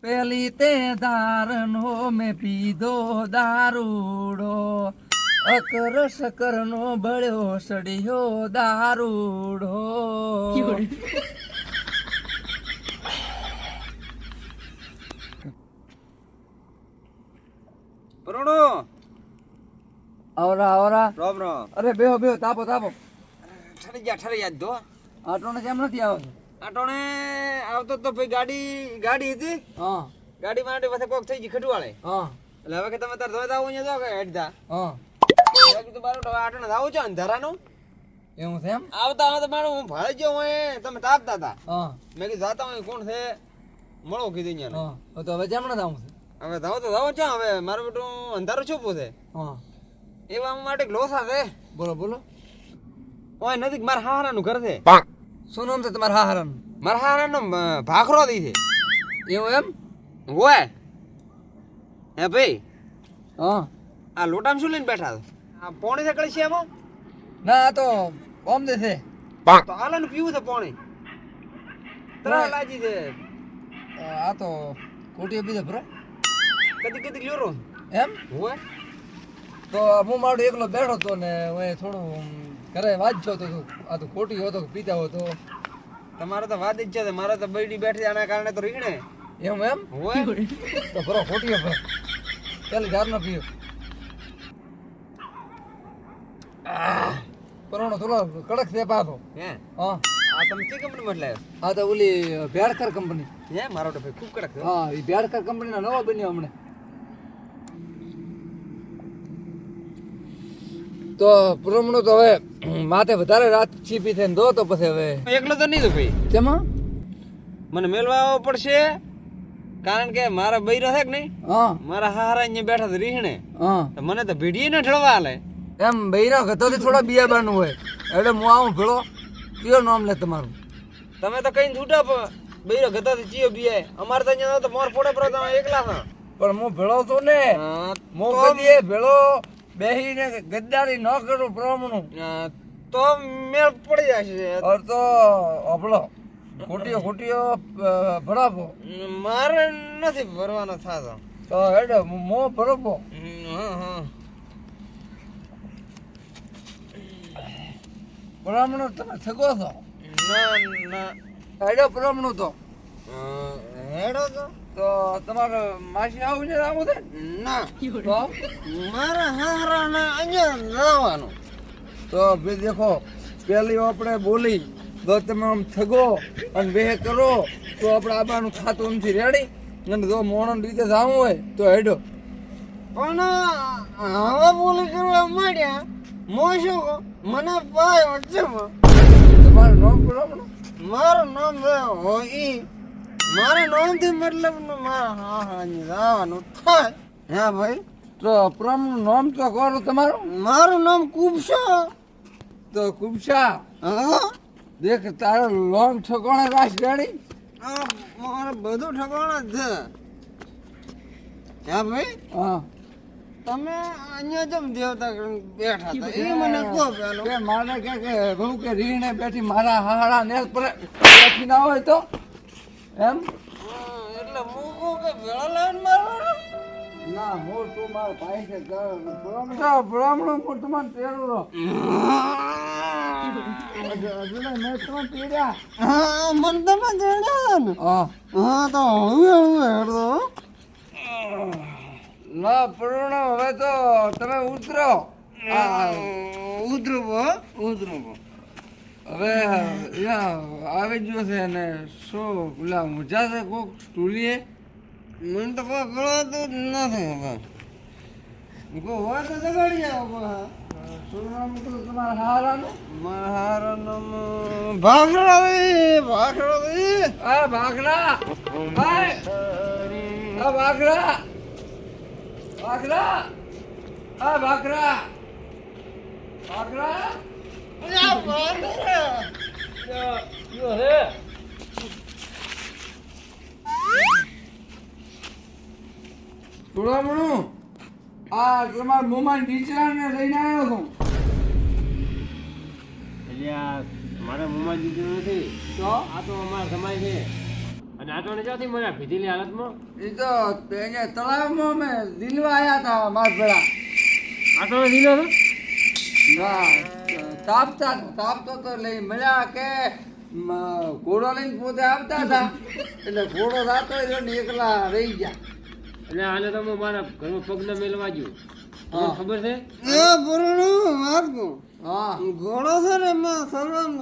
પેલી તે દારનો મેં પીધો દારૂડો. અકર શકરનો બળ્યો સડ્યો દારૂડો. પ્રણો! આવરા આવરા. રામ રામ. અરે બેહો બેહો તાપો તાપો. ઠરી જા ઠરી જા. દો આટોને કેમ નથી આવતો? આટોણે આવતો તો ભાઈ ગાડી ગાડી હતી. હા. ગાડી માટે પાસે કોક થઈ ગઈ ખટવાળે હા. એટલે હવે કે તમે તાર ધોતા આવો અહીંયા જાઓ કે હેડતા હા. મેં કીધું બારો તો આટોણે આવું છો અંધારાનું? એવું છે એમ? આવતા આવતા મારું હું ભાળી ગયો હું તમે તાપતા હતા. હા. મેં કીધું જાતા હોય કોણ છે? મળો કીધું અહીંયા હા. તો હવે જેમણે જ આવું છે. હવે જાવ તો જાવ છો હવે મારું બેટું અંધારું શું પૂછે? હા. એવા માટે લોસા છે. બોલો બોલો. ઓય નજીક મારા હારાનું ઘર છે. શું નામ છે તમારા હારાનું મારા હારાનો ભાખરો દી છે. એવું એમ? હોય હે ભાઈ હા. આ લોટામાં શું લઈને બેઠા છો? આ પોણી છે એમાં ના આ તો ઓમ દે છે. તો આલાનું પીવું છે પોણી. ત્રણ લાજી છે. આ તો કોટી બીજો ભરો. કદી કદી લ્યો એમ? હોય તો હું મારો એકલો બેઠો હતો ને હું થોડું ઘરે જો તો આ તો ખોટી હોતો પીતા હોતો. તમારે તો વાત જ છે મારે તો બૈડી બેઠી આના કારણે તો રીંગણે. એમ એમ? હોય? તો ભરો ખોટીઓ ભરો પેલી જાર ન પીયો પરોણો થોડો કડક છે પાછો. હે? હા. આ તમે કઈ કંપનીમાં લાવ્યો આ તો ઓલી ભેડકર કંપની હે? મારો તો ભાઈ ખૂબ કડક હા એ ભેડકર કંપનીનો નવો બન્યો હમણે. તો પ્રમણો તો હવે માથે વધારે રાત છીપી થઈને દો તો પછી હવે એકલો તો નહીં ભાઈ તેમાં મને મેલવા આવવો પડશે કારણ કે મારા બૈરા છે કે નહીં? હા. મારા હારા અહીંયા બેઠા છે રીહણે હા. તો મને તો ભીડીએ ને ઠળવા હાલે. એમ બૈરા ગતોથી થોડા બિયાબાનું હોય. એટલે હું આવું ભેળો. કયો નામ લે તમારું? તમે તો કઈ છૂટા બૈરો ગતા તો ચિયો બીએ અમારે તો અહીંયા તો મોર ફોડે પર તમે એકલા છો પણ હું ભેળો તો ને. હા, ભેળો. બેહીને ગદ્દારી ન કરું પ્રમણું તો મેળ પડી જશે ઓર તો અબળો. ખોટીઓ ખોટીઓ ભરાવો મારે નથી ભરવાનો થાતો. તો હેડો મો ભરવો હા હા. બ્રાહ્મણો તમે થકો છો? ના ના. હેડો બ્રાહ્મણો તો. હેડો તો. તો તમારે માસી આવું છે આવું છે ના. તો? મારા હારાને અહીંયા લાવવાનું તો ભાઈ દેખો પેલી આપણે બોલી તો તમે આમ થગો અને બે કરો તો આપણે આબાનું ખાતું નથી. રેડી અને જો મોણન રીતે જવું હોય તો હેડો. પણ હવે બોલી કરવા માંડ્યા મો શું મને પાય વચ્ચેમાં તમારું નામ બ્રાહ્મણ મારું નામ હોય હોઈ. મારા નામથી મતલબ ને હા હા જવાનું થાય. હા ભાઈ? તો પ્રમનું નામ તો કરો તમારું. મારું નામ કુબશા. તો કુબશા હા. દેખ તારો લોંગ ઠકોણે રાશ ગાડી આ મારે બધું ઠકોણે જ છે. હા ભાઈ? હા. તમે અહીંયા જેમ દેવતા બેઠા હતા એ મને કહો પેલો. કે મારે કે કે બહુ કે રીણે બેઠી મારા હાડા ને પર બેઠી ના હોય તો? એમ? એટલે હું કહું કે ભેળો લાવીને મારવાનો? ના હું તું મારા ભાઈ છે બ્રાહ્મણ બ્રાહ્મણ હું તમારે તેડું મેં તમે તેડ્યા હા મને તમે ને. હા. તો હેડો ના પૂર્ણ હવે તો તમે ઉતરો. આ ઉતરવો ઉતરો. હવે આવી ગયો છે ને શું પેલા મજા છે કોક સ્ટુલીએ મને તો કોઈ ગળાતું જ નથી હવે. કોઈ હોય તો જગાડી આવો શું નામ હતું તમારા હારાનું? મારા ભાખરાવી ભાખરાવી આ ભાખરા. ભાઈ. આ ભાખરા. ભાખરા. આ ભાખરા. ભાગલા થોડામણું આ તમારા મોમાન ટીચરાને લઈને આવ્યો છું. એટલે આ મારા મોમાં દીધું નથી. તો? આ તો અમારા સમાજ છે. અને આટો ને ક્યાંથી મળ્યા? ભીધેલી હાલતમાં? એ તો અહીંયા તળાવમાં અમે દિલવા આવ્યા હતા માર ભેળા. લીધો હતો? હા. તાપતા તાપતો તો લઈ મળ્યા કે ઘોડો લઈને પોતે આવતા હતા. એટલે ઘોડો રાતો એકલા રહી ગયા. એટલે આને તમે મારા ઘરમાં પગને મેલવા ગયો. હા. ખબર છે? એ પૂર્ણ વાત હા. ઘોડો છે ને મેં સલવાન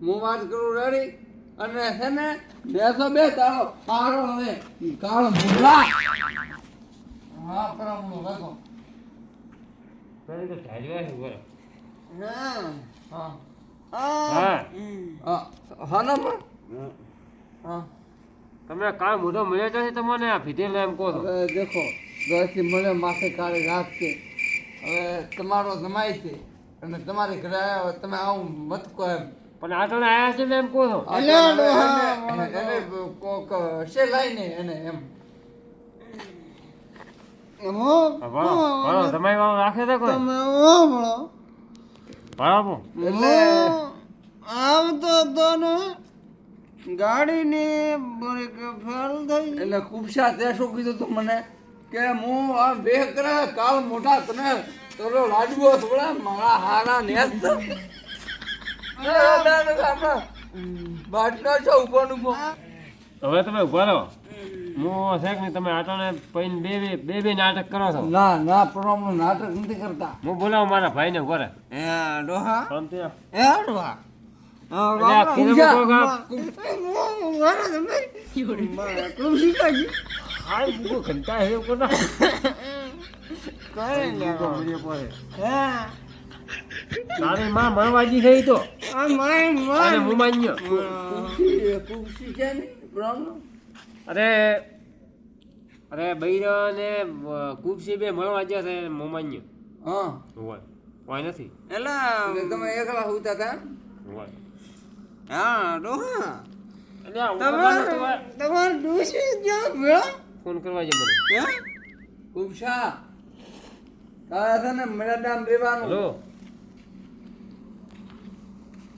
હું વાત કરું રેડી? અને છે ને બેસો બે તારો કાળો હવે કાળો ભૂલા હા પરામણું લખો તો ઢાળ્યા છે બરાબર. તમે કાલ મોઢો મળ્યો છે તમને આ ફીધેલો એમ કહો હવે દેખો દસથી મળે માથે કાળી રાત છે. હવે તમારો જમાય છે. અને તમારે ઘરે આવ્યા તમે આવું મત કહો એમ. પણ આ ને આયા છે ને એમ કહો છો. એટલે એને- એને કોક છે લાઈને એને એમ. તમારી રાખે છે કોઈ? તમે ભણાવો એટલે આવતો તો ને ગાડીની બ્રેક ફેલ થઈ. એટલે કુબશા તે શું કીધું તું મને? કે હું આ બે કરે કાલ મોટા તને તરો લાડવો થોડા મારા હારા નેસ્ત. બાટલો છો ઉપર ઉપર હવે તમે ઊભા રહો. હું છે કે તમે આટો ને પૈન બે બે બે બે નાટક કરો છો? ના ના પ્રમાણનું નાટક નથી કરતા. હું બોલાવું મારા ભાઈને એ ડોહા? એ ડોહા? હે. તારી માં મણવાજી છે તો. અને અરે અરે બૈરા ને કુપસી બે મળવાજ્યા છે મોમાન્ય. માન્યો હા. હોય. હોય નથી. એટલે તમે એકલા હોતા હતા? હોય. હા ડોહા. એટલે આ ઉપાડવાનું તો ડોસી ક્યાં ભેળા? ફોન કરવા છે મને. હે? કુબશા તારે છે ને મેડામ રેવાનું.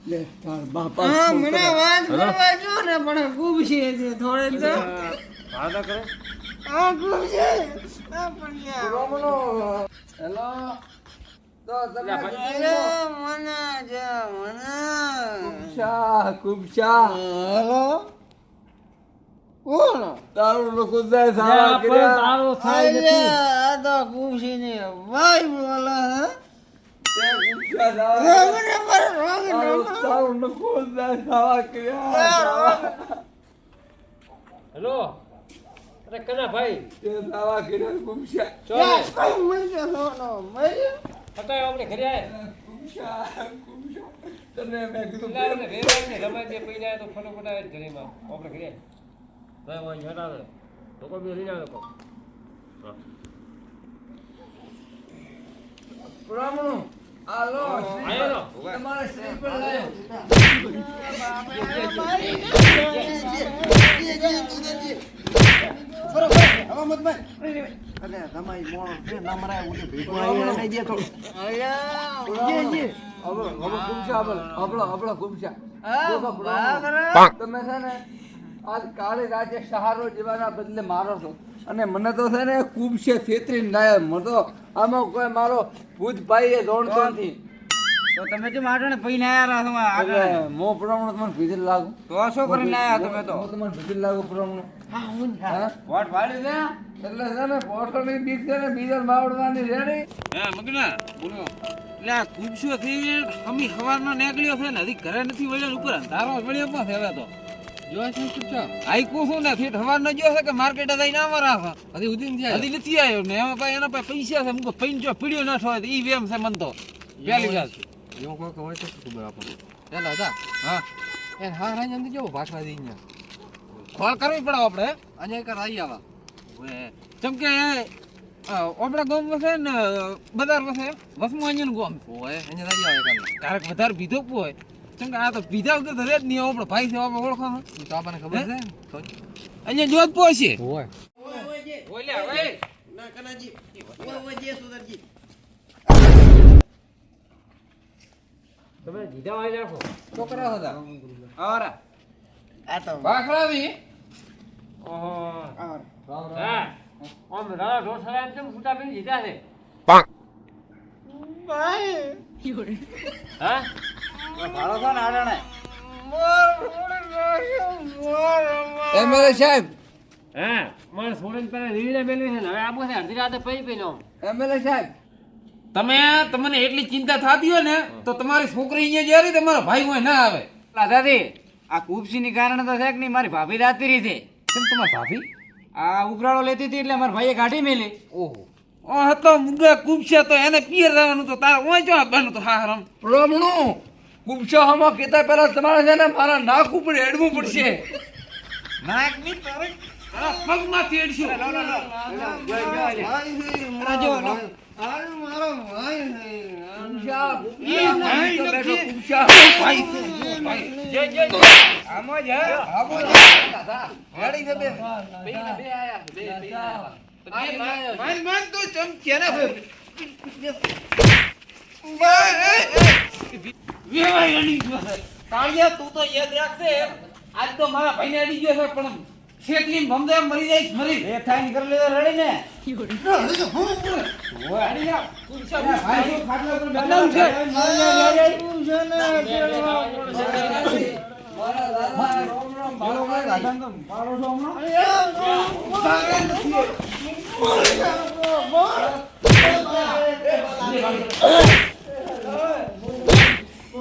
લે તાર બાપા હા મને વાત કરવા જો ને પણ ખૂબ છે જે થોડે તો. વાદા કરે. આ ખૂબ છે. આ પણ યાર. હેલો. તો તમે લે, મને જે મને. કુબશા કુબશા હેલો. કોણ? તારું લોકો જાય સારા કર્યા. તારો થાય નથી. આ તો ને. ભાઈ બોલા હે? હેલો. અરે કના ભાઈ. તે સારા કર્યા ગુમશા ચો યાર, કઈ મળી ગયો સોનો, મળી ગયો? આપણે ઘરે આય. ગુમશા ગુમશા તને મે કીધું એટલે આપણે ઘરે આવીને રમાઈ દે પૈડા તો ફટાફટ પડાવે ઘરે માં આપણે ઘરે. ભાઈ વાંઈ હટાવે લોકો બી લઈને આવે કો હા. બ્રાહ્મણો આલો આયો. તમારે લાયો. હા, દેખો બા તમે છે ને આજ કાળી રાતે સહારો જેવાના બદલે મારો છો. અને મને તો છે ને કુબશે છેતરીને લાયો. મને તો આમાં કોઈ મારો ભૂત ભાઈ એ દોડતો નથી તો તમે કેમ ભાઈ પૈને આયા છો આગળ. મો પ્રમાણે તમને ભીતર લાગુ. તો શું કરીને આયા તમે તો? હું તમને ભીતર લાગુ પ્રમાણે. હા વોટ ફાડી દે એટલે છે ને પોટલી બીક છે ને બીજર માવડવાની રેડી. હા મગના બોલો. એટલે આ કુબસો થી હમી સવારનો નીકળ્યો છે ને હજી ઘરે નથી વળ્યો ને ઉપર અંધારો વળ્યો પણ હવે તો. છે કુબસો ને? થી સવારનો જો છે કે માર્કેટ જઈ ના મરા હજી ઉદીન હજી નથી આવ્યો ને? એમાં ભાઈ એના પાસે પૈસા છે. મુકો પૈન જો પીડ્યો ના થયો ઈ વેમ છે મન તો. પહેલી વાત. એવું કોઈ હોય તો શું ખબર આપણને? ચાલો હતા. હા. એ હા અંદર જેવો ભાષા દઈ ને? કરવી પડે આપણે અહીંયા એક આવી. આવા જેમ કે આપણા ગામમાં વસે ને બજાર પાસે વસમાં અહીંયા ગામ હોય અહીંયા આવી વધારે બીધો હોય? કેમ કે આ તો પીધા વગર તો જ નહીં આપણો ભાઈ છે આપણે ઓળખો તો આપણને ખબર છે? અહીંયા જોત પહોંચે હોય. તમે દીધા રાખો. છોકરા હતા. આવારા. ભાખરાથી ઓહો. હા. આમ રાણા ઢોસા એમ કેમ ફૂટા પીને જીધા છે? હા? સાહેબ. હા મારે છોડીને પેલા રીડે મેળવી છે ને હવે આબુ છે અડધી રાતે પઈ પઈ એમએલએ સાહેબ. તમે તમને એટલી ચિંતા થતી હોય ને તો તમારી છોકરી અહીંયા જ્યારે તમારો ભાઈ હોય ના આવે. દાદી આ કુપસીની કારણે તો છે કે નહીં મારી ભાભી રાતી રહી છે. કેમ તમારી ભાભી? આ ઉભરાળો લેતી હતી એટલે મારા ભાઈએ કાઢી મેલી. ઓહો. ઓ હતો મુગા કુબશે તો એને પિયર રહેવાનું તો તારા ઓય જો બનું તો હા રમ પ્રમણું ગુપશો હમો કહેતા પહેલા તમારે છે ને મારા નાક ઉપર હેડવું પડશે. નાકની તારે પગમાંથી ગુપશા, ગુપશા, તો ભાઈ છે, વેવાય અડી ગયો છે. કાળિયા તું તો યાદ રાખશે આજ તો મારા ભાઈને અડી ગયો છે પણ છેતરી ભમદે મરી જાય મરી. એ થાય ને કરી લેતો રડી ને. બદલાવું છે. મારા